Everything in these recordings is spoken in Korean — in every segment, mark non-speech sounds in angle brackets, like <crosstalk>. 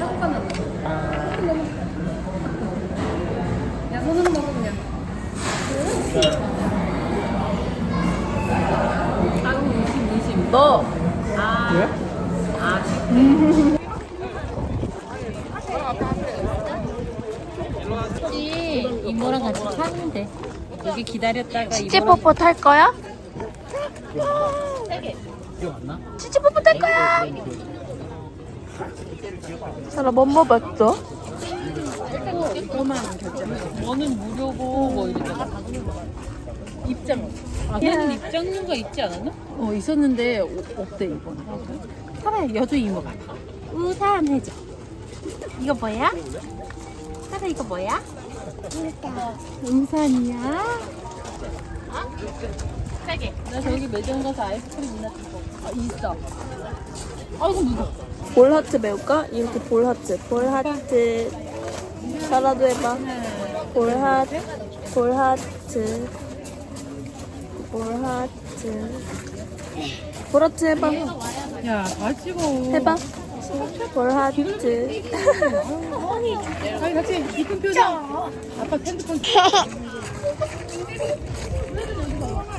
사고가 나고 너무 그냥 손으로 먹어 그냥 아 20, 20 너! 아 왜? 아 이모랑 같이 탔는데 여기 기다렸다가 치치뽀뽀 탈 거야? 아, 아, 아. 치치뽀뽀 탈 거야! 사람 뭐 먹어봤어? 이거만 결제. 뭐는 무료고 뭐 이러잖아. 입장. 안에는 입장료가 있지 않았나? 어 있었는데 오- 없대 이번에. 차라리 여주 이모 가. 우산 해줘. 이거 뭐야? 사라 이거 뭐야? 우산이야? 나 저기 매점 가서 아이스크림 있나 싶어. 아 있어. 아이고 무거워. 볼 하트 배울까? 이렇게 볼 하트. 볼 하트. 사라도 해봐. 볼 하트. 볼 하트. 볼 하트. 볼 하트 해봐. 야, 다 찍어. 해봐. 볼 하트. 아니 같이 이쁜 표정. 아빠 핸드폰. <laughs>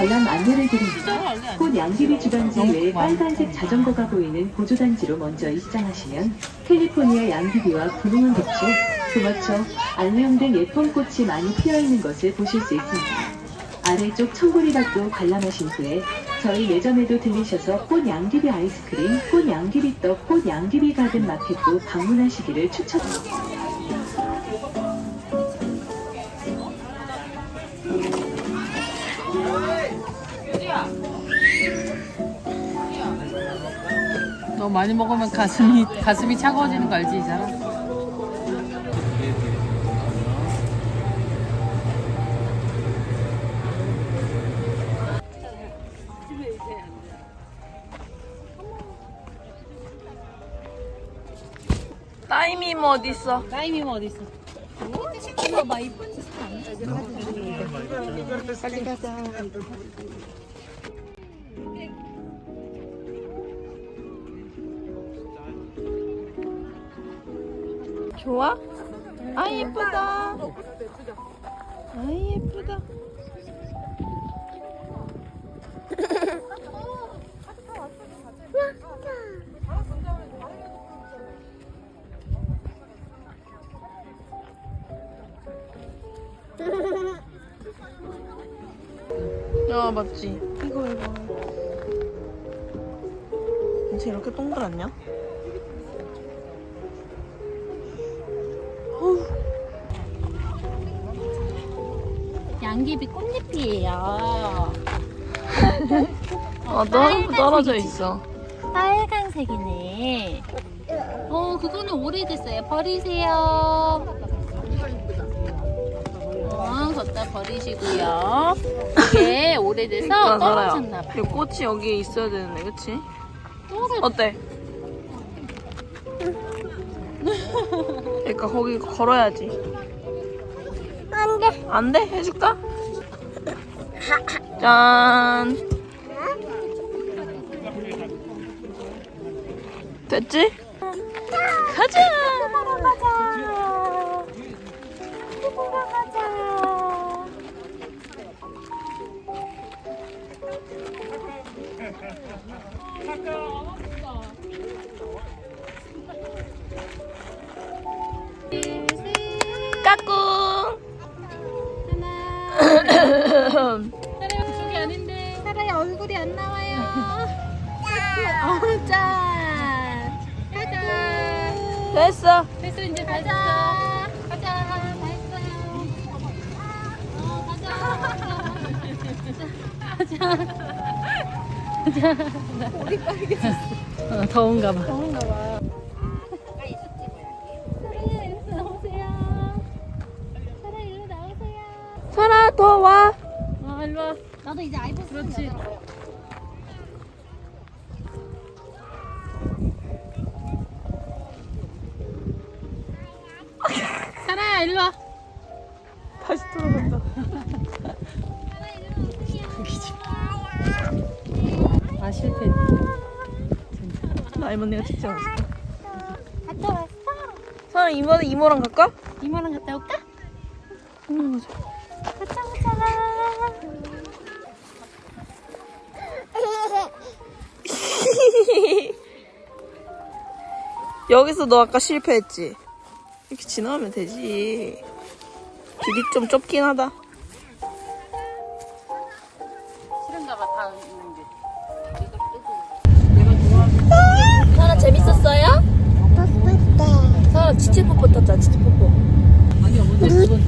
관람 안내를 드립니다. 꽃 양귀비 주변지 외에 빨간색 자전거가 보이는 보조단지로 먼저 입장하시면 캘리포니아 양귀비와 분홍한 대추, 금화초, 알레용 등 예쁜 꽃이 많이 피어있는 것을 보실 수 있습니다. 아래쪽 청보리밭도 관람하신 후에 저희 매점에도 들리셔서 꽃 양귀비 아이스크림, 꽃 양귀비 떡, 꽃 양귀비 가든 마켓도 방문하시기를 추천드립니다. 너 많이 먹으면 가슴이 가슴이 차가워지는 거 알지 이 사람? 따이미 뭐 어디 있어? 따이미 뭐 어디 있어? 좋아? 아 예쁘다. 아 예쁘다. 야 맞지? 이거 이거. 쟤 이렇게 동그랗냐? 양귀비 꽃잎이에요. 어, 너 떨어져 있어. 빨간색이네. 어, 그거는 오래됐어요. 버리세요. 어, 걷다 버리시고요. 이게 <laughs> 오래돼서 나 살아요. 떨어졌나 봐. 이 꽃이 여기에 있어야 되는데, 그치? 떨어졌- 어때? <laughs> 그러니까 거기 걸어야지. 안 돼. 안 돼? 해줄까? 짠. 됐지? 가자. 까꿍. 저기 아닌데. 사라의 얼굴이 안 나와요. 어, 짠. 가자. 됐어. 됐어 이제 다 가자. 했어. 가자. 다 했어요. 어, 가자. <laughs> 어, 더운가 봐. 더운가 봐. 나도 이제 아이폰 그렇지. <laughs> 사라야 일로 와. 다시 돌아간다. <laughs> 아 실패했네. 나 내가 찍지 않았어. 갔다 왔어? 설아 이번에 이모랑 갈까? 이모랑 갔다 올까? 응 가자. 여기서 너 아까 실패했지? 이렇게 지나가면 되지. 길이 좀 좁긴 하다. 싫은가봐 다 있는 게. 내가 설아 재밌었어요? 뽀뽀다. 설아 지체 뽀뽀 떴잖아 치즈 뽀뽀. 아니야 먼저 그건.